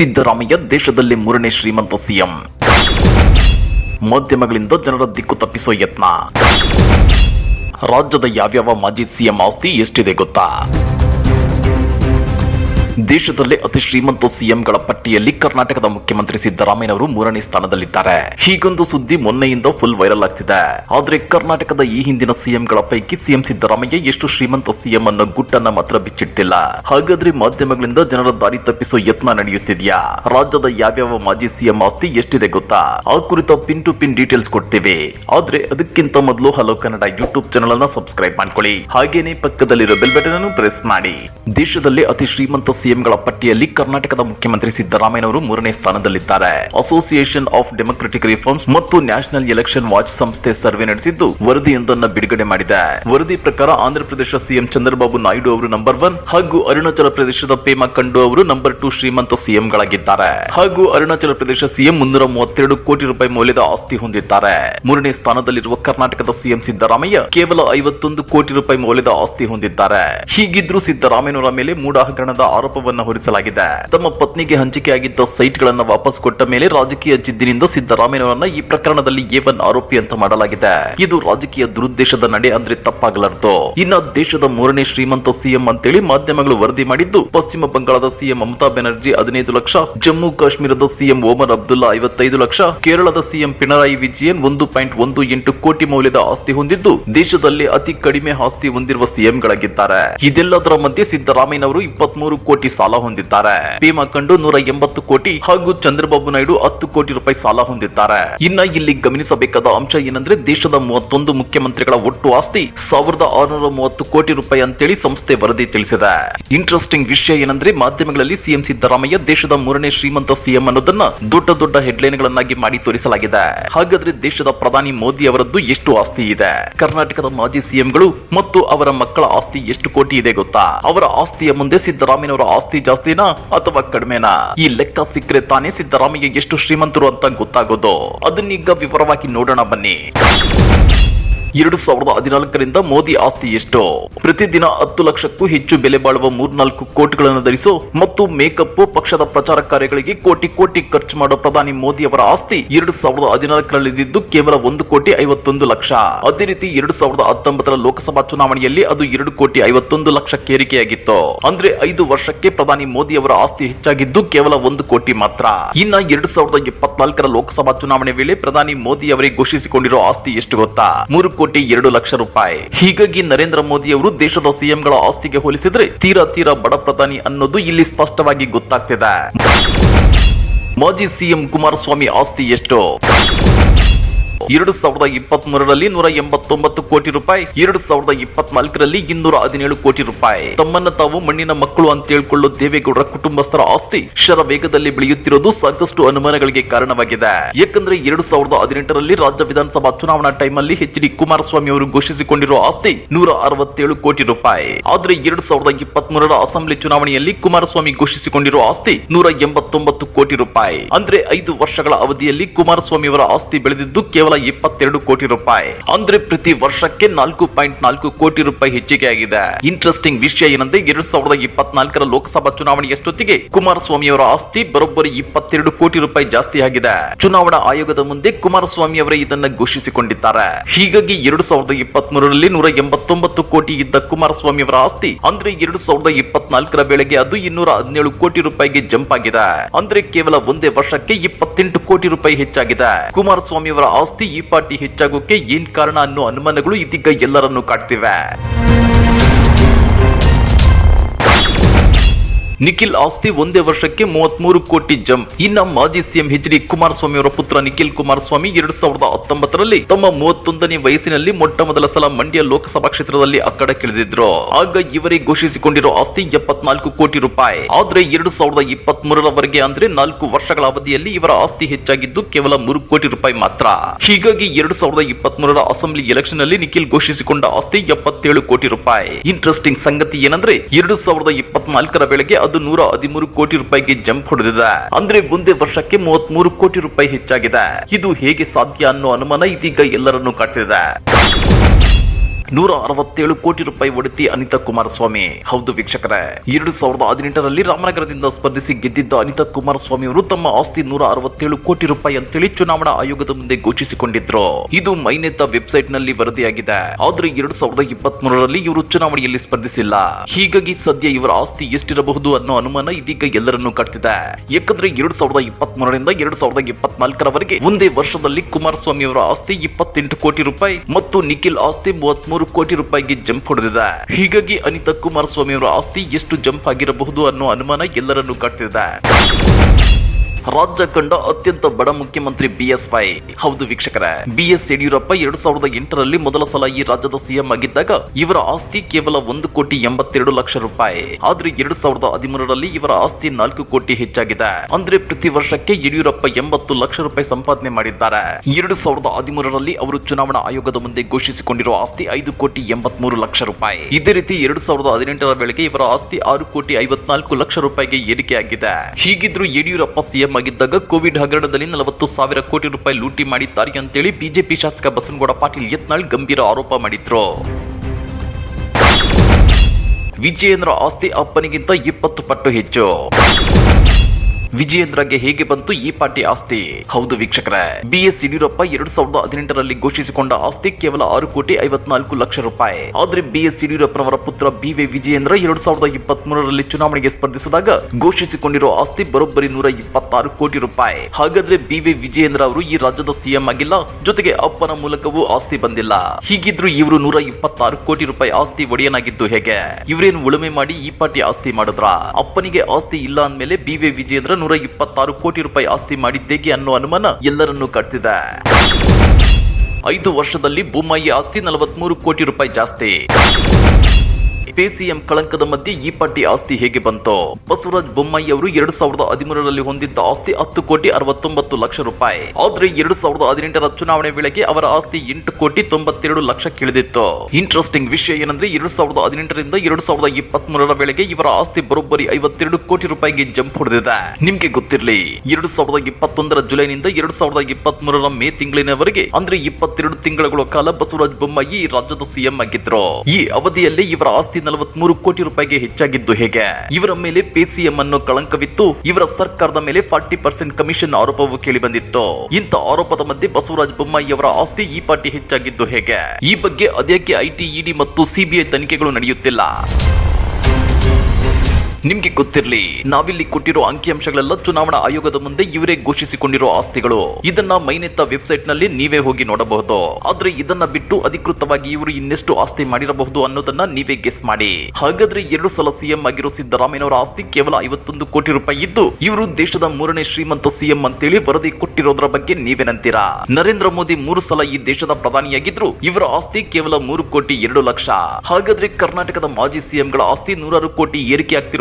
ಸಿದ್ದರಾಮಯ್ಯ ದೇಶದಲ್ಲಿ ಮೂರನೇ ಶ್ರೀಮಂತ ಸಿಎಂ. ಮಾಧ್ಯಮಗಳಿಂದ ಜನರ ದಿಕ್ಕು ತಪ್ಪಿಸೋ ಯತ್ನ. ರಾಜ್ಯದ ಯಾವ್ಯಾವ ಮಾಜಿ ಸಿಎಂ ಆಸ್ತಿ ಎಷ್ಟಿದೆ ಗೊತ್ತಾ? ದೇಶದಲ್ಲೇ ಅತಿ ಶ್ರೀಮಂತ ಸಿಎಂಗಳ ಪಟ್ಟಿಯಲ್ಲಿ ಕರ್ನಾಟಕದ ಮುಖ್ಯಮಂತ್ರಿ ಸಿದ್ದರಾಮಯ್ಯನವರು ಮೂರನೇ ಸ್ಥಾನದಲ್ಲಿದ್ದಾರೆ. ಹೀಗೊಂದು ಸುದ್ದಿ ಮೊನ್ನೆಯಿಂದ ಫುಲ್ ವೈರಲ್ ಆಗ್ತಿದೆ. ಆದ್ರೆ ಕರ್ನಾಟಕದ ಈ ಹಿಂದಿನ ಸಿಎಂಗಳ ಪೈಕಿ ಸಿಎಂ ಸಿದ್ದರಾಮಯ್ಯ ಎಷ್ಟು ಶ್ರೀಮಂತ ಸಿಎಂ ಅನ್ನೋ ಗುಟ್ಟನ್ನ ಮಾತ್ರ ಬಿಚ್ಚಿಟ್ಟಿಲ್ಲ ಹಾಗಾದ್ರೆ ಮಾಧ್ಯಮಗಳಿಂದ ಜನರ ದಾರಿ ತಪ್ಪಿಸೋ ಯತ್ನ ನಡೆಯುತ್ತಿದೆಯಾ? ರಾಜ್ಯದ ಯಾವ್ಯಾವ ಮಾಜಿ ಸಿಎಂ ಆಸ್ತಿ ಎಷ್ಟಿದೆ ಗೊತ್ತಾ? ಆ ಕುರಿತ ಪಿನ್ ಟು ಪಿನ್ ಡೀಟೇಲ್ಸ್ ಕೊಡ್ತೀವಿ. ಆದ್ರೆ ಅದಕ್ಕಿಂತ ಮೊದಲು ಹಲೋ ಕನ್ನಡ ಯೂಟ್ಯೂಬ್ ಚಾನಲ್ ಅನ್ನ ಸಬ್ಸ್ಕ್ರೈಬ್ ಮಾಡ್ಕೊಳ್ಳಿ. ಹಾಗೇನೆ ಪಕ್ಕದಲ್ಲಿರೋ ಬೆಲ್ ಬಟನ್ ಅನ್ನು ಪ್ರೆಸ್ ಮಾಡಿ. ದೇಶದಲ್ಲಿ ಅತಿ ಶ್ರೀಮಂತ ಸಿಎಂಗಳ ಪಟ್ಟಿಯಲ್ಲಿ ಕರ್ನಾಟಕದ ಮುಖ್ಯಮಂತ್ರಿ ಸಿದ್ದರಾಮಯ್ಯನವರು ಮೂರನೇ ಸ್ಥಾನದಲ್ಲಿದ್ದಾರೆ. ಅಸೋಸಿಯೇಷನ್ ಆಫ್ ಡೆಮೊಕ್ರೆಟಿಕ್ ರಿಫಾರ್ಮ್ಸ್ ಮತ್ತು ನ್ಯಾಷನಲ್ ಎಲೆಕ್ಷನ್ ವಾಚ್ ಸಂಸ್ಥೆ ಸರ್ವೆ ನಡೆಸಿದ್ದು ವರದಿಯೊಂದನ್ನು ಬಿಡುಗಡೆ ಮಾಡಿದೆ. ವರದಿ ಪ್ರಕಾರ ಆಂಧ್ರಪ್ರದೇಶ ಸಿಎಂ ಚಂದ್ರಬಾಬು ನಾಯ್ಡು ಅವರು ನಂಬರ್ ಒನ್ ಹಾಗೂ ಅರುಣಾಚಲ ಪ್ರದೇಶದ ಪೇಮಾ ಖಂಡು ಅವರು ನಂಬರ್ ಟೂ ಶ್ರೀಮಂತ ಸಿಎಂಗಳಾಗಿದ್ದಾರೆ. ಹಾಗೂ ಅರುಣಾಚಲ ಪ್ರದೇಶ ಸಿಎಂ ಮುನ್ನೂರ ಮೂವತ್ತೆರಡು ಕೋಟಿ ರೂಪಾಯಿ ಮೌಲ್ಯದ ಆಸ್ತಿ ಹೊಂದಿದ್ದಾರೆ. ಮೂರನೇ ಸ್ಥಾನದಲ್ಲಿರುವ ಕರ್ನಾಟಕದ ಸಿಎಂ ಸಿದ್ದರಾಮಯ್ಯ ಕೇವಲ ಐವತ್ತೊಂದು ಕೋಟಿ ರೂಪಾಯಿ ಮೌಲ್ಯದ ಆಸ್ತಿ ಹೊಂದಿದ್ದಾರೆ. ಹೀಗಿದ್ರೂ ಸಿದ್ದರಾಮಯ್ಯನವರ ಮೇಲೆ ಮೂಢ ಹಗರಣದ ಆರೋಪವನ್ನ ಹೊರಿಸಲಾಗಿದೆ. ತಮ್ಮ ಪತ್ನಿಗೆ ಹಂಚಿಕೆಯಾಗಿದ್ದ ಸೈಟ್ಗಳನ್ನ ವಾಪಸ್ ಕೊಟ್ಟ ಮೇಲೆ ರಾಜಕೀಯ ಜಿದ್ದಿನಿಂದ ಸಿದ್ದರಾಮಯ್ಯವರನ್ನ ಈ ಪ್ರಕರಣದಲ್ಲಿ ಒನ್ ಆರೋಪಿ ಅಂತ ಮಾಡಲಾಗಿದೆ. ಇದು ರಾಜಕೀಯ ದುರುದ್ದೇಶದ ನಡೆ ಅಂದ್ರೆ ತಪ್ಪಾಗಲಾರದು. ಇನ್ನ ದೇಶದ ಮೂರನೇ ಶ್ರೀಮಂತ ಸಿಎಂ ಅಂತೇಳಿ ಮಾಧ್ಯಮಗಳು ವರದಿ ಮಾಡಿದ್ದು, ಪಶ್ಚಿಮ ಬಂಗಾಳದ ಸಿಎಂ ಮಮತಾ ಬ್ಯಾನರ್ಜಿ ಹದಿನೈದು ಲಕ್ಷ, ಜಮ್ಮು ಕಾಶ್ಮೀರದ ಸಿಎಂ ಓಮರ್ ಅಬ್ದುಲ್ಲಾ ಐವತ್ತೈದು ಲಕ್ಷ, ಕೇರಳದ ಸಿಎಂ ಪಿಣರಾಯಿ ವಿಜಯನ್ ಒಂದು ಪಾಯಿಂಟ್ ಒಂದು ಎಂಟು ಕೋಟಿ ಮೌಲ್ಯದ ಆಸ್ತಿ ಹೊಂದಿದ್ದು, ದೇಶದಲ್ಲಿ ಅತಿ ಕಡಿಮೆ ಆಸ್ತಿ ಹೊಂದಿರುವ ಸಿಎಂಗಳಾಗಿದ್ದಾರೆ. ಇದೆಲ್ಲದರ ಮಧ್ಯೆ ಸಿದ್ದರಾಮಯ್ಯನವರು ಇಪ್ಪತ್ಮೂರು ಕೋಟಿ ಸಾಲ ಹೊಂದಿದ್ದಾರೆ. ಭೀಮಾ ಕಂಡು ನೂರ ಎಂಬತ್ತು ಕೋಟಿ ಹಾಗೂ ಚಂದ್ರಬಾಬು ನಾಯ್ಡು ಹತ್ತು ಕೋಟಿ ರೂಪಾಯಿ ಸಾಲ ಹೊಂದಿದ್ದಾರೆ. ಇನ್ನ ಇಲ್ಲಿ ಗಮನಿಸಬೇಕಾದ ಅಂಶ ಏನಂದ್ರೆ ದೇಶದ ಮೂವತ್ತೊಂದು ಮುಖ್ಯಮಂತ್ರಿಗಳ ಒಟ್ಟು ಆಸ್ತಿ ಸಾವಿರದ ಆರುನೂರ ಮೂವತ್ತು ಕೋಟಿ ರೂಪಾಯಿ ಅಂತೇಳಿ ಸಂಸ್ಥೆ ವರದಿ ತಿಳಿಸಿದೆ. ಇಂಟ್ರೆಸ್ಟಿಂಗ್ ವಿಷಯ ಏನಂದ್ರೆ ಮಾಧ್ಯಮಗಳಲ್ಲಿ ಸಿಎಂ ಸಿದ್ದರಾಮಯ್ಯ ದೇಶದ ಮೂರನೇ ಶ್ರೀಮಂತ ಸಿಎಂ ಅನ್ನೋದನ್ನ ದೊಡ್ಡ ದೊಡ್ಡ ಹೆಡ್ಲೈನ್ ಗಳನ್ನಾಗಿ ಮಾಡಿ ತೋರಿಸಲಾಗಿದೆ. ಹಾಗಾದ್ರೆ ದೇಶದ ಪ್ರಧಾನಿ ಮೋದಿ ಅವರದ್ದು ಎಷ್ಟು ಆಸ್ತಿ ಇದೆ? ಕರ್ನಾಟಕದ ಮಾಜಿ ಸಿಎಂಗಳು ಮತ್ತು ಅವರ ಮಕ್ಕಳ ಆಸ್ತಿ ಎಷ್ಟು ಕೋಟಿ ಇದೆ ಗೊತ್ತಾ? ಅವರ ಆಸ್ತಿಯ ಮುಂದೆ ಸಿದ್ದರಾಮಯ್ಯನವರ ಆಸ್ತಿ ಜಾಸ್ತಿನಾ ಅಥವಾ ಕಡಿಮೆನಾ? ಈ ಲೆಕ್ಕ ಸಿಕ್ಕರೆ ತಾನೇ ಸಿದ್ದರಾಮಯ್ಯ ಎಷ್ಟು ಶ್ರೀಮಂತರು ಅಂತ ಗೊತ್ತಾಗೋದು. ಅದನ್ನೀಗ ವಿವರವಾಗಿ ನೋಡೋಣ ಬನ್ನಿ. ಎರಡು ಸಾವಿರದ ಹದಿನಾಲ್ಕರಿಂದ ಮೋದಿ ಆಸ್ತಿ ಎಷ್ಟು? ಪ್ರತಿದಿನ ಹತ್ತು ಲಕ್ಷಕ್ಕೂ ಹೆಚ್ಚು ಬೆಲೆ ಬಾಳುವ ಮೂರ್ನಾಲ್ಕು ಕೋಟಿಗಳನ್ನು ಧರಿಸೋ ಮತ್ತು ಮೇಕಪ್ ಪಕ್ಷದ ಪ್ರಚಾರ ಕಾರ್ಯಗಳಿಗೆ ಕೋಟಿ ಕೋಟಿ ಖರ್ಚು ಮಾಡೋ ಪ್ರಧಾನಿ ಮೋದಿ ಅವರ ಆಸ್ತಿ ಎರಡು ಸಾವಿರದ ಹದಿನಾಲ್ಕರಲ್ಲಿದ್ದು ಕೇವಲ ಒಂದು ಕೋಟಿ ಐವತ್ತೊಂದು ಲಕ್ಷ. ಅದೇ ರೀತಿ ಎರಡು ಸಾವಿರದ ಹತ್ತೊಂಬತ್ತರ ಲೋಕಸಭಾ ಚುನಾವಣೆಯಲ್ಲಿ ಅದು ಎರಡು ಕೋಟಿ ಐವತ್ತೊಂದು ಲಕ್ಷ ಏರಿಕೆಯಾಗಿತ್ತು. ಅಂದ್ರೆ ಐದು ವರ್ಷಕ್ಕೆ ಪ್ರಧಾನಿ ಮೋದಿ ಅವರ ಆಸ್ತಿ ಹೆಚ್ಚಾಗಿದ್ದು ಕೇವಲ ಒಂದು ಕೋಟಿ ಮಾತ್ರ. ಇನ್ನ ಎರಡು ಸಾವಿರದ ಇಪ್ಪತ್ನಾಲ್ಕರ ಲೋಕಸಭಾ ಚುನಾವಣೆ ವೇಳೆ ಪ್ರಧಾನಿ ಮೋದಿ ಅವರೇ ಘೋಷಿಸಿಕೊಂಡಿರೋ ಆಸ್ತಿ ಎಷ್ಟು ಗೊತ್ತಾ? ಮೂರು ಕೋಟಿ ಎರಡು ಲಕ್ಷ ರೂಪಾಯಿ. ಹೀಗಾಗಿ ನರೇಂದ್ರ ಮೋದಿ ಅವರು ದೇಶದ ಸಿಎಂಗಳ ಆಸ್ತಿಗೆ ಹೋಲಿಸಿದ್ರೆ ತೀರಾ ತೀರಾ ಬಡ ಪ್ರಧಾನಿ ಅನ್ನೋದು ಇಲ್ಲಿ ಸ್ಪಷ್ಟವಾಗಿ ಗೊತ್ತಾಗ್ತಿದೆ. ಮಾಜಿ ಸಿಎಂ ಕುಮಾರಸ್ವಾಮಿ ಆಸ್ತಿ ಎಷ್ಟು? ಎರಡು ಸಾವಿರದ ಇಪ್ಪತ್ತ್ ಮೂರರಲ್ಲಿ ನೂರ ಎಂಬತ್ತೊಂಬತ್ತು ಕೋಟಿ ರೂಪಾಯಿ, ಎರಡು ಸಾವಿರದ ಇಪ್ಪತ್ನಾಲ್ಕರಲ್ಲಿ ಇನ್ನೂರ ಹದಿನೇಳು ಕೋಟಿ ರೂಪಾಯಿ. ತಮ್ಮನ್ನ ತಾವು ಮಣ್ಣಿನ ಮಕ್ಕಳು ಅಂತ ಹೇಳ್ಕೊಳ್ಳೋ ದೇವೇಗೌಡರ ಕುಟುಂಬಸ್ಥರ ಆಸ್ತಿ ಶರ ವೇಗದಲ್ಲಿ ಬೆಳೆಯುತ್ತಿರೋದು ಸಾಕಷ್ಟು ಅನುಮಾನಗಳಿಗೆ ಕಾರಣವಾಗಿದೆ. ಏಕೆಂದ್ರೆ ಎರಡು ಸಾವಿರದ ಹದಿನೆಂಟರಲ್ಲಿ ರಾಜ್ಯ ವಿಧಾನಸಭಾ ಚುನಾವಣಾ ಟೈಮ್ ಅಲ್ಲಿ ಎಚ್ ಡಿ ಕುಮಾರಸ್ವಾಮಿ ಅವರು ಘೋಷಿಸಿಕೊಂಡಿರುವ ಆಸ್ತಿ ನೂರ ಅರವತ್ತೇಳು ಕೋಟಿ ರೂಪಾಯಿ. ಆದ್ರೆ ಎರಡು ಸಾವಿರದ ಇಪ್ಪತ್ತ್ ಮೂರರ ಅಸೆಂಬ್ಲಿ ಚುನಾವಣೆಯಲ್ಲಿ ಕುಮಾರಸ್ವಾಮಿ ಘೋಷಿಸಿಕೊಂಡಿರುವ ಆಸ್ತಿ ನೂರ ಎಂಬತ್ತೊಂಬತ್ತು ಕೋಟಿ ರೂಪಾಯಿ. ಅಂದ್ರೆ ಐದು ವರ್ಷಗಳ ಅವಧಿಯಲ್ಲಿ ಕುಮಾರಸ್ವಾಮಿ ಅವರ ಆಸ್ತಿ ಬೆಳೆದಿದ್ದು ಕೇವಲ ಇಪ್ಪತ್ತೆರಡು ಕೋಟಿ ರೂಪಾಯಿ. ಅಂದ್ರೆ ಪ್ರತಿ ವರ್ಷಕ್ಕೆ ನಾಲ್ಕು ಪಾಯಿಂಟ್ ನಾಲ್ಕು ಕೋಟಿ ರೂಪಾಯಿ ಹೆಚ್ಚಿಗೆ ಆಗಿದೆ ಇಂಟ್ರೆಸ್ಟಿಂಗ್ ವಿಷಯ ಏನಂದ್ರೆ ಎರಡ್ ಸಾವಿರದ ಇಪ್ಪತ್ನಾಲ್ಕರ ಲೋಕಸಭಾ ಚುನಾವಣೆಯಷ್ಟೊತ್ತಿಗೆ ಕುಮಾರಸ್ವಾಮಿ ಅವರ ಆಸ್ತಿ ಬರೋಬ್ಬರಿ ಇಪ್ಪತ್ತೆರಡು ಕೋಟಿ ರೂಪಾಯಿ ಜಾಸ್ತಿ ಆಗಿದೆ. ಚುನಾವಣಾ ಆಯೋಗದ ಮುಂದೆ ಕುಮಾರಸ್ವಾಮಿ ಅವರೇ ಇದನ್ನ ಘೋಷಿಸಿಕೊಂಡಿದ್ದಾರೆ. ಹೀಗಾಗಿ ಎರಡು ಸಾವಿರದ ಇಪ್ಪತ್ಮೂರರಲ್ಲಿ ನೂರ ಎಂಬತ್ತೊಂಬತ್ತು ಕೋಟಿ ಇದ್ದ ಕುಮಾರಸ್ವಾಮಿ ಅವರ ಆಸ್ತಿ ಅಂದ್ರೆ ಎರಡು ಸಾವಿರದ ಇಪ್ಪತ್ನಾಲ್ಕರ ವೇಳೆಗೆ ಅದು ಇನ್ನೂರ ಹದಿನೇಳು ಕೋಟಿ ರೂಪಾಯಿಗೆ ಜಂಪ್ ಆಗಿದೆ. ಅಂದ್ರೆ ಕೇವಲ ಒಂದೇ ವರ್ಷಕ್ಕೆ ಇಪ್ಪತ್ತೆಂಟು ಕೋಟಿ ರೂಪಾಯಿ ಹೆಚ್ಚಾಗಿದೆ. ಕುಮಾರಸ್ವಾಮಿ ಅವರ ಆಸ್ತಿ ಈ ಪಾರ್ಟಿ ಹೆಚ್ಚಾಗೋಕೆ ಏನ್ ಕಾರಣ ಅನ್ನೋ ಅನುಮಾನಗಳು ಇದೀಗ ಎಲ್ಲರನ್ನು ಕಾಡ್ತಿವೆ. ನಿಖಿಲ್ ಆಸ್ತಿ ಒಂದೇ ವರ್ಷಕ್ಕೆ ಮೂವತ್ಮೂರು ಕೋಟಿ ಜಂಪ್ ಇನ್ನ ಮಾಜಿ ಸಿಎಂ ಎಚ್ ಡಿ ಕುಮಾರಸ್ವಾಮಿ ಅವರ ಪುತ್ರ ನಿಖಿಲ್ ಕುಮಾರಸ್ವಾಮಿ ಎರಡು ಸಾವಿರದ ಹತ್ತೊಂಬತ್ತರಲ್ಲಿ ತಮ್ಮ ಮೂವತ್ತೊಂದನೇ ವಯಸ್ಸಿನಲ್ಲಿ ಮೊಟ್ಟ ಮೊದಲ ಸಲ ಮಂಡ್ಯ ಲೋಕಸಭಾ ಕ್ಷೇತ್ರದಲ್ಲಿ ಅಕ್ಕಡಕ್ಕಿಳಿದಿದ್ರು ಆಗ ಇವರೇ ಘೋಷಿಸಿಕೊಂಡಿರೋ ಆಸ್ತಿ ಎಪ್ಪತ್ನಾಲ್ಕು ಕೋಟಿ ರೂಪಾಯಿ. ಆದ್ರೆ ಎರಡು ಸಾವಿರದ ಇಪ್ಪತ್ತ್ ಮೂರರವರೆಗೆ ಅಂದ್ರೆ ನಾಲ್ಕು ವರ್ಷಗಳ ಅವಧಿಯಲ್ಲಿ ಇವರ ಆಸ್ತಿ ಹೆಚ್ಚಾಗಿದ್ದು ಕೇವಲ ಮೂರು ಕೋಟಿ ರೂಪಾಯಿ ಮಾತ್ರ. ಹೀಗಾಗಿ ಎರಡು ಸಾವಿರದ ಇಪ್ಪತ್ತ್ ಮೂರರ ಅಸೆಂಬ್ಲಿ ಎಲೆಕ್ಷನ್ನಲ್ಲಿ ನಿಖಿಲ್ ಘೋಷಿಸಿಕೊಂಡ ಆಸ್ತಿ ಎಪ್ಪತ್ತೇಳು ಕೋಟಿ ರೂಪಾಯಿ. ಇಂಟ್ರೆಸ್ಟಿಂಗ್ ಸಂಗತಿ ಏನಂದ್ರೆ ಎರಡು ಸಾವಿರದ ಇಪ್ಪತ್ನಾಲ್ಕರ ವೇಳೆಗೆ ಅದು ನೂರ ಹದಿಮೂರು ಕೋಟಿ ರೂಪಾಯಿಗೆ ಜಂಪ್ ಹೊಡೆದಿದೆ. ಅಂದ್ರೆ ಒಂದೇ ವರ್ಷಕ್ಕೆ ಮೂವತ್ಮೂರು ಕೋಟಿ ರೂಪಾಯಿ ಹೆಚ್ಚಾಗಿದೆ. ಇದು ಹೇಗೆ ಸಾಧ್ಯ ಅನ್ನೋ ಅನುಮಾನ ಇದೀಗ ಎಲ್ಲರನ್ನೂ ಕಾಡ್ತಿದೆ. ನೂರ ಅರವತ್ತೇಳು ಕೋಟಿ ರೂಪಾಯಿ ಒಡತಿ ಅನಿತಾ ಕುಮಾರಸ್ವಾಮಿ. ಹೌದು ವೀಕ್ಷಕರೇ, ಎರಡು ಸಾವಿರದ ಹದಿನೆಂಟರಲ್ಲಿ ರಾಮನಗರದಿಂದ ಸ್ಪರ್ಧಿಸಿ ಗೆದ್ದಿದ್ದ ಅನಿತಾ ಕುಮಾರಸ್ವಾಮಿ ಅವರು ತಮ್ಮ ಆಸ್ತಿ ನೂರ ಅರವತ್ತೇಳು ಕೋಟಿ ರೂಪಾಯಿ ಅಂತೇಳಿ ಚುನಾವಣಾ ಆಯೋಗದ ಮುಂದೆ ಘೋಷಿಸಿಕೊಂಡಿದ್ರು. ಇದು ಮೈನೆತ್ತ ವೆಬ್ಸೈಟ್ನಲ್ಲಿ ವರದಿಯಾಗಿದೆ. ಆದ್ರೆ ಎರಡು ಸಾವಿರದ ಇಪ್ಪತ್ತ್ ಮೂರರಲ್ಲಿ ಇವರು ಚುನಾವಣೆಯಲ್ಲಿ ಸ್ಪರ್ಧಿಸಿಲ್ಲ. ಹೀಗಾಗಿ ಸದ್ಯ ಇವರ ಆಸ್ತಿ ಎಷ್ಟಿರಬಹುದು ಅನ್ನೋ ಅನುಮಾನ ಇದೀಗ ಎಲ್ಲರನ್ನೂ ಕಟ್ಟಿದೆ ಯಾಕಂದ್ರೆ ಎರಡು ಸಾವಿರದ ಇಪ್ಪತ್ತ್ ಮೂರರಿಂದ ಎರಡು ಸಾವಿರದ ಇಪ್ಪತ್ನಾಲ್ಕರವರೆಗೆ ಒಂದೇ ವರ್ಷದಲ್ಲಿ ಕುಮಾರಸ್ವಾಮಿ ಅವರ ಆಸ್ತಿ ಇಪ್ಪತ್ತೆಂಟು ಕೋಟಿ ರೂಪಾಯಿ ಮತ್ತು ನಿಖಿಲ್ ಆಸ್ತಿ ಮೂವತ್ಮೂರು ಕೋಟಿ ರೂಪಾಯಿಗೆ ಜಂಪ್ ಹೊಡೆದಿದೆ. ಹೀಗಾಗಿ ಅನಿತಾ ಕುಮಾರಸ್ವಾಮಿ ಅವರ ಆಸ್ತಿ ಎಷ್ಟು ಜಂಪ್ ಆಗಿರಬಹುದು ಅನ್ನೋ ಅನುಮಾನ ಎಲ್ಲರನ್ನೂ ಕಾಡ್ತಿದೆ. ರಾಜ್ಯ ಕಂಡ ಅತ್ಯಂತ ಬಡ ಮುಖ್ಯಮಂತ್ರಿ ಬಿಎಸ್ವೈ ಹೌದು ವೀಕ್ಷಕರೇ, ಬಿಎಸ್ ಯಡಿಯೂರಪ್ಪ ಎರಡ್ ಸಾವಿರದ ಎಂಟರಲ್ಲಿ ಮೊದಲ ಸಲ ಈ ರಾಜ್ಯದ ಸಿಎಂ ಆಗಿದ್ದಾಗ ಇವರ ಆಸ್ತಿ ಕೇವಲ ಒಂದು ಕೋಟಿ ಎಂಬತ್ತೆರಡು ಲಕ್ಷ ರೂಪಾಯಿ. ಆದ್ರೆ ಎರಡ್ ಸಾವಿರದ ಹದಿಮೂರರಲ್ಲಿ ಇವರ ಆಸ್ತಿ ನಾಲ್ಕು ಕೋಟಿ ಹೆಚ್ಚಾಗಿದೆ. ಅಂದ್ರೆ ಪ್ರತಿ ವರ್ಷಕ್ಕೆ ಯಡಿಯೂರಪ್ಪ ಎಂಬತ್ತು ಲಕ್ಷ ರೂಪಾಯಿ ಸಂಪಾದನೆ ಮಾಡಿದ್ದಾರೆ. ಎರಡು ಸಾವಿರದ ಹದಿಮೂರರಲ್ಲಿ ಅವರು ಚುನಾವಣಾ ಆಯೋಗದ ಮುಂದೆ ಘೋಷಿಸಿಕೊಂಡಿರುವ ಆಸ್ತಿ ಐದು ಕೋಟಿ ಎಂಬತ್ಮೂರು ಲಕ್ಷ ರೂಪಾಯಿ. ಇದೇ ರೀತಿ ಎರಡ್ ಸಾವಿರದ ಹದಿನೆಂಟರ ವೇಳೆಗೆ ಇವರ ಆಸ್ತಿ ಆರು ಕೋಟಿ ಐವತ್ನಾಲ್ಕು ಲಕ್ಷ ರೂಪಾಯಿಗೆ ಏರಿಕೆಯಾಗಿದೆ. ಹೀಗಿದ್ರು ಯಡಿಯೂರಪ್ಪ ಸಿಎಂ ಆಗಿದ್ದಾಗ ಕೋವಿಡ್ ಹಗರಣದಲ್ಲಿ ನಲವತ್ತು ಸಾವಿರ ಕೋಟಿ ರೂಪಾಯಿ ಲೂಟಿ ಮಾಡಿದ್ದಾರೆ ಅಂತೇಳಿ ಬಿಜೆಪಿ ಶಾಸಕ ಬಸನಗೌಡ ಪಾಟೀಲ್ ಯತ್ನಾಳ್ ಗಂಭೀರ ಆರೋಪ ಮಾಡಿದ್ರು. ವಿಜಯೇಂದ್ರ ಆಸ್ತಿ ಅಪ್ಪನಿಗಿಂತ ಇಪ್ಪತ್ತು ಪಟ್ಟು ಹೆಚ್ಚು. ವಿಜಯೇಂದ್ರಗೆ ಹೇಗೆ ಬಂತು ಈ ಪಾರ್ಟಿ ಆಸ್ತಿ? ಹೌದು ವೀಕ್ಷಕರೇ ಬಿಎಸ್ ಯಡಿಯೂರಪ್ಪ ಎರಡ್ ಸಾವಿರದ ಹದಿನೆಂಟರಲ್ಲಿ ಘೋಷಿಸಿಕೊಂಡ ಆಸ್ತಿ ಕೇವಲ ಆರು ಕೋಟಿ ಐವತ್ನಾಲ್ಕು ಲಕ್ಷ ರೂಪಾಯಿ. ಆದ್ರೆ ಬಿಎಸ್ ಯಡಿಯೂರಪ್ಪನವರ ಪುತ್ರ ಬಿವಿ ವಿಜಯೇಂದ್ರ ಎರಡ್ ಸಾವಿರದ ಇಪ್ಪತ್ತ್ ಮೂರರಲ್ಲಿ ಚುನಾವಣೆಗೆ ಸ್ಪರ್ಧಿಸಿದಾಗ ಘೋಷಿಸಿಕೊಂಡಿರೋ ಆಸ್ತಿ ಬರೋಬ್ಬರಿ ನೂರ ಇಪ್ಪತ್ತಾರು ಕೋಟಿ ರೂಪಾಯಿ. ಹಾಗಾದ್ರೆ ಬಿವಿ ವಿಜಯೇಂದ್ರ ಅವರು ಈ ರಾಜ್ಯದ ಸಿಎಂ ಆಗಿಲ್ಲ, ಜೊತೆಗೆ ಅಪ್ಪನ ಮೂಲಕವೂ ಆಸ್ತಿ ಬಂದಿಲ್ಲ. ಹೀಗಿದ್ರು ಇವರು ನೂರ ಇಪ್ಪತ್ತಾರು ಕೋಟಿ ರೂಪಾಯಿ ಆಸ್ತಿ ಒಡೆಯನಾಗಿದ್ದು ಹೇಗೆ? ಇವರೇನು ಉಳುಮೆ ಮಾಡಿ ಈ ಪಾರ್ಟಿ ಆಸ್ತಿ ಮಾಡಿದ್ರ? ಅಪ್ಪನಿಗೆ ಆಸ್ತಿ ಇಲ್ಲ ಅಂದ್ಮೇಲೆ ಬಿವಿ ವಿಜಯೇಂದ್ರ ನೂರ ಇಪ್ಪತ್ತಾರು ಕೋಟಿ ರೂಪಾಯಿ ಆಸ್ತಿ ಮಾಡಿದ್ದೇಗೆ ಅನ್ನೋ ಅನುಮಾನ ಎಲ್ಲರನ್ನೂ ಕಟ್ಟಿದೆ ಐದು ವರ್ಷದಲ್ಲಿ ಬೊಮ್ಮಾಯಿ ಆಸ್ತಿ ನಲವತ್ಮೂರು ಕೋಟಿ ರೂಪಾಯಿ ಜಾಸ್ತಿ. ಪೇಸಿಎಂ ಕಳಂಕದ ಮಧ್ಯೆ ಈ ಪಟ್ಟಿ ಆಸ್ತಿ ಹೇಗೆ ಬಂತು? ಬಸವರಾಜ್ ಬೊಮ್ಮಾಯಿ ಅವರು ಎರಡ್ ಸಾವಿರದ ಹದಿಮೂರರಲ್ಲಿ ಹೊಂದಿದ್ದ ಆಸ್ತಿ ಹತ್ತು ಕೋಟಿ ಅರವತ್ತೊಂಬತ್ತು ಲಕ್ಷ ರೂಪಾಯಿ. ಆದ್ರೆ ಎರಡ್ ಸಾವಿರದ ಹದಿನೆಂಟರ ಚುನಾವಣೆ ವೇಳೆಗೆ ಅವರ ಆಸ್ತಿ ಎಂಟು ಕೋಟಿ ತೊಂಬತ್ತೆರಡು ಲಕ್ಷ ಇಳಿದಿತ್ತು ಇಂಟ್ರೆಸ್ಟಿಂಗ್ ವಿಷಯ ಏನಂದ್ರೆ ಎರಡ್ ಸಾವಿರದ ಹದಿನೆಂಟರಿಂದ ಎರಡ್ ಸಾವಿರದ ಇಪ್ಪತ್ತ್ ಮೂರರ ವೇಳೆಗೆ ಇವರ ಆಸ್ತಿ ಬರೋಬ್ಬರಿ ಐವತ್ತೆರಡು ಕೋಟಿ ರೂಪಾಯಿಗೆ ಜಂಪ್ ಹೊಡೆದಿದೆ. ನಿಮ್ಗೆ ಗೊತ್ತಿರಲಿ, ಎರಡು ಸಾವಿರದ ಇಪ್ಪತ್ತೊಂದರ ಜುಲೈನಿಂದ ಎರಡು ಸಾವಿರದ ಇಪ್ಪತ್ಮೂರರ ಮೇ ತಿಂಗಳಿನವರೆಗೆ, ಅಂದ್ರೆ ಇಪ್ಪತ್ತೆರಡು ತಿಂಗಳ ಕಾಲ ಬಸವರಾಜ್ ಬೊಮ್ಮಾಯಿ ರಾಜ್ಯದ ಸಿಎಂ ಆಗಿದ್ರು. ಈ ಅವಧಿಯಲ್ಲಿ ಇವರ ಆಸ್ತಿ ನಲವತ್ಮೂರು ಕೋಟಿ ರೂಪಾಯಿಗೆ ಹೆಚ್ಚಾಗಿದ್ದು ಹೇಗೆ? ಇವರ ಮೇಲೆ ಪಿಸಿಎಂ ಅನ್ನು ಕಳಂಕವಿತ್ತು. ಇವರ ಸರ್ಕಾರದ ಮೇಲೆ ಫಾರ್ಟಿ ಪರ್ಸೆಂಟ್ ಕಮಿಷನ್ ಆರೋಪವು ಕೇಳಿ ಬಂದಿತ್ತು ಇಂಥ ಆರೋಪದ ಮಧ್ಯೆ ಬಸವರಾಜ ಬೊಮ್ಮಾಯಿ ಅವರ ಆಸ್ತಿ ಈ ಪಾರ್ಟಿ ಹೆಚ್ಚಾಗಿದ್ದು ಹೇಗೆ? ಈ ಬಗ್ಗೆ ಅದೇಕೆ ಐಟಿ ಇಡಿ ಮತ್ತು ಸಿಬಿಐ ತನಿಖೆಗಳು ನಡೆಯುತ್ತಿಲ್ಲ? ನಿಮ್ಗೆ ಗೊತ್ತಿರ್ಲಿ, ನಾವಿಲ್ಲಿ ಕೊಟ್ಟಿರೋ ಅಂಕಿಅಂಶಗಳೆಲ್ಲ ಚುನಾವಣಾ ಆಯೋಗದ ಮುಂದೆ ಇವರೇ ಘೋಷಿಸಿಕೊಂಡಿರೋ ಆಸ್ತಿಗಳು. ಇದನ್ನ ಮೈನೆತ್ತ ವೆಬ್ಸೈಟ್ನಲ್ಲಿ ನೀವೇ ಹೋಗಿ ನೋಡಬಹುದು. ಆದ್ರೆ ಇದನ್ನ ಬಿಟ್ಟು ಅಧಿಕೃತವಾಗಿ ಇವರು ಇನ್ನೆಷ್ಟು ಆಸ್ತಿ ಮಾಡಿರಬಹುದು ಅನ್ನೋದನ್ನ ನೀವೇ ಗೆಸ್ ಮಾಡಿ. ಹಾಗಾದ್ರೆ ಎರಡು ಸಲ ಸಿಎಂ ಆಗಿರೋ ಸಿದ್ದರಾಮಯ್ಯನವರ ಆಸ್ತಿ ಕೇವಲ ಐವತ್ತೊಂದು ಕೋಟಿ ರೂಪಾಯಿ ಇದ್ದು, ಇವರು ದೇಶದ ಮೂರನೇ ಶ್ರೀಮಂತ ಸಿಎಂ ಅಂತೇಳಿ ವರದಿ ಕೊಟ್ಟಿರೋದ್ರ ಬಗ್ಗೆ ನೀವೇನಂತೀರಾ ನರೇಂದ್ರ ಮೋದಿ ಮೂರು ಸಲ ಈ ದೇಶದ ಪ್ರಧಾನಿಯಾಗಿದ್ರು, ಇವರ ಆಸ್ತಿ ಕೇವಲ ಮೂರು ಕೋಟಿ ಎರಡು ಲಕ್ಷ. ಹಾಗಾದ್ರೆ ಕರ್ನಾಟಕದ ಮಾಜಿ ಸಿಎಂಗಳ ಆಸ್ತಿ ನೂರಾರು ಕೋಟಿ ಏರಿಕೆ